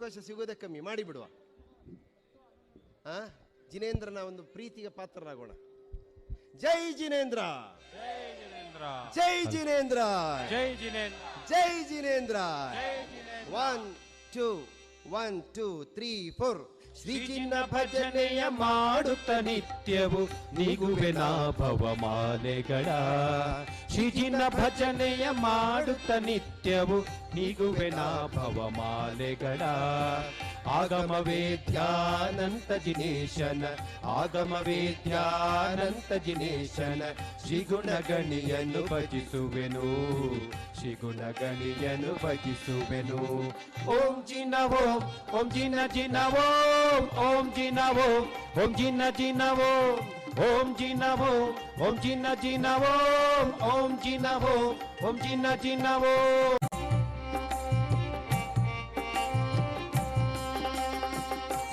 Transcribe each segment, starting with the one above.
ಅವಕಾಶ ಸಿಗೋದೇ ಕಮ್ಮಿ ಮಾಡಿಬಿಡುವ. ಆ? ಜಿನೇಂದ್ರನ ಒಂದು ಪ್ರೀತಿಗೆ ಪಾತ್ರರಾಗೋಣ. ಜೈ ಜಿನೇಂದ್ರ. ಜೈ ಜಿನೇಂದ್ರ. ಜೈ ಜಿನೇಂದ್ರ. ಜೈ ಜಿನೇಂದ್ರ. ಜೈ Jinendra. One two one two three four ಶ್ರೀಜಿನ ಭಜನೆಯ ಮಾಡುತ್ತ ನಿತ್ಯವು ನೀಗುವೆ ನಾಭವ ಮಾಲೆಗಳ. ಶ್ರೀಜಿನ ಭಜನೆಯ ಮಾಡುತ್ತ ನಿತ್ಯವು ನೀಗುವೆ ನಾಭವ ಮಾಲೆಗಳ. ಆಗಮವೇ ಧ್ಯಾನಂತ ಜಿನೇಶನ ಆಗಮವೇ ಧ್ಯಾನಂತ ಜಿನೇಶನ, ಶ್ರೀಗುಣಗಣಿಯನ್ನು ಭಜಿಸುವೆನು. ಶ್ರೀಗುಣಗಣಿಯನ್ನು ಭಜಿಸುವೆನು. ಓಂ ಜಿನ ಓಂ ಜಿನ ಜಿನ ಓಂ ಓಂ ಓಂ ಜಿನ ಜಿನ ಓಂ ಓಂ ಜಿನ ಓಂ ಓಂ ಜಿನ ಜಿನ ಓಂ ಓಂ ಜಿನ ಓಂ ಜಿನ ಓಂ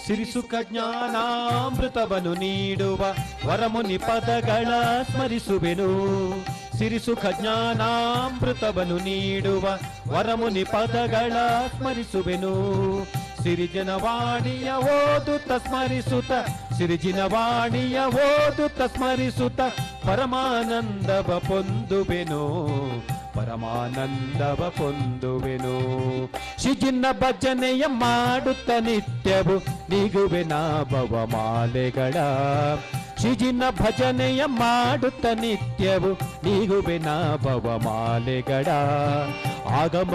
ಸಿರಿಸುಖ ಜ್ಞಾನಾಮೃತವನ್ನು ನೀಡುವ ವರಮುನಿ ಪದಗಳ ಸ್ಮರಿಸುವೆನು. ಸಿರಿಸುಖ ಜ್ಞಾನಾಮೃತವನ್ನು ನೀಡುವ ವರಮುನಿ ಪದಗಳ ಸ್ಮರಿಸುವೆನು. ಸಿರಿಜನ ವಾಣಿಯ ಓದುತ್ತ ಸ್ಮರಿಸುತ್ತ, ಸಿರಿಜಿನ ವಾಣಿಯ ಓದುತ್ತ ಸ್ಮರಿಸುತ್ತ ಪರಮಾನಂದವ ಪೊಂದುವೆನು ಪರಮಾನಂದವ ಪೊಂದುವೆನು. ಶಿಜಿನ ಭಜನೆಯ ಮಾಡುತ್ತ ನಿತ್ಯವು ನಿಗುವೆನ ಭವಮಾಲೆಗಳ ಶಿಜಿನ ಭಜನೆಯ ಮಾಡುತ್ತ ನಿತ್ಯವು ನಿಗುವೆನ ಭವಮಾಲೆಗಳ ಆಗಮ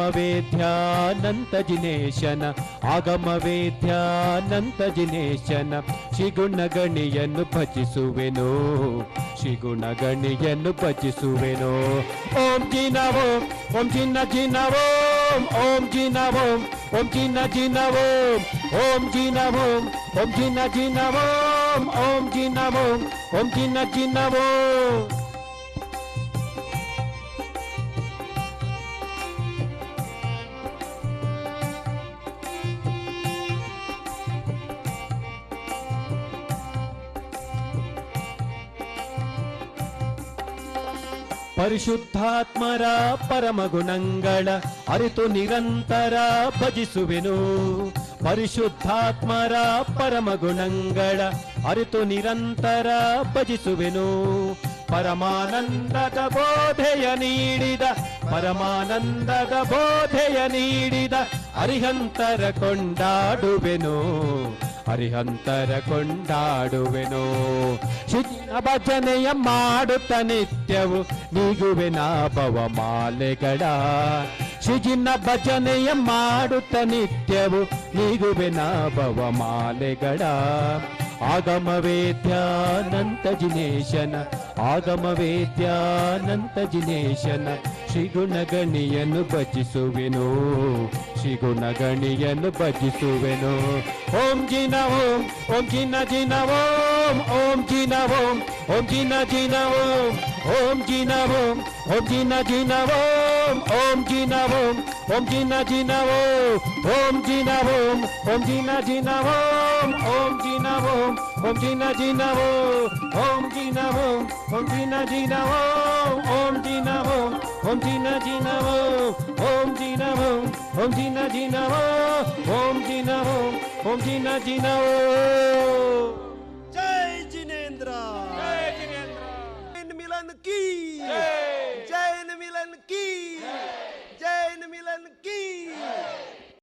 ಧ್ಯಾನಂತ ಜಿನೇಶನ ಆಗಮವೇ ಧ್ಯಾನಂತ ಜಿನೇಶನ ಶಿಗುಣ ಗಣಿಯನ್ನು ಭಜಿಸುವೆನು ಶಿಗುಣ ಗಣಿಯನ್ನು ಭಜಿಸುವೆನು. ಓಂ ಜಿನ ಓಂ ಓಂ ಜಿನ ಓಂ ಓಂ ಜಿನ ಓಂ ಓಂ ಜಿನ ಓಂ ಓಂ ಜಿನ ಓಂ ಓಂ ಜಿನ ಓಂ ಓಂ ಜಿನ ಓಂ ಓಂ ಜಿನ ಜಿನ ಪರಿಶುದ್ಧಾತ್ಮರ ಪರಮಗುಣಂಗಳ ಅರಿತು ನಿರಂತರ ಭಜಿಸುವೆನು. ಪರಿಶುದ್ಧಾತ್ಮರ ಪರಮಗುಣಂಗಳ ಅರಿತು ನಿರಂತರ ಭಜಿಸುವೆನು. ಪರಮಾನಂದದ ಬೋಧೆಯ ನೀಡಿದ, ಪರಮಾನಂದದ ಬೋಧೆಯ ನೀಡಿದ ಅರಿಹಂತರ ಕೊಂಡಾಡುವೆನು ಹರಿಹಂತರ ಕೊಂಡಾಡುವೆನು ಶಿನ್ನ ಭಜನೆಯ ಮಾಡುತ್ತ ನಿತ್ಯವು ನೀಗುವೆನ ಭವಮಾಲೆಗಳ. ಶಿಜಿನ ಭಜನೆಯ ಮಾಡುತ್ತ ನಿತ್ಯವು ನೀಗುವೆನ ಭವಮಾಲೆಗಳ. ಆಗಮ ವೇದ್ಯಾನಂತ ಜಿನೇಶನ ಆಗಮ ವೇದ್ಯಾನಂತ ಜಿನೇಶನ. ಶ್ರೀಗುಣ ಗಣಿಯನ್ನು ಭಜಿಸುವೆನು ಶ್ರೀಗುಣ ಗಣಿಯನ್ನು ಭಜಿಸುವೆನು ಓಂ ಜಿನ ಓಂ ಓಂ ಜಿನ ಜಿನ ಓಂ ಓಂ ಜಿನ ಓಂ ಓಂ ಜಿನ ಜಿನ ಓಂ ಓಂ ಜಿನ ಓಂ ಓಂ ಜಿನ ಜಿನ ಓಂ ಓಂ ಜಿನ ಓಂ ಓಂ ಜಿನ ಜಿನ ಓಂ ಓಂ ಜಿನ ಓಂ ಓಂ ಜಿನ ಜಿನ ಓಂ ಓಂ ಜಿನ ಓಂ ಓಂ ಜಿನ ಜಿನ ಓಂ ಓಂ ಜಿನ ಓಂ ಓಂ ಜಿನ ಜಿನ ಓಂ ಓಂ ಜಿನ ಓಂ ఓం జిన జిన ఓం జిన ఓం జిన జిన ఓం జిన ఓం జిన జిన జై జినేంద్ర జై జినేంద్ర మిలన్ కి జై మిలన్ కి జై మిలన్ కి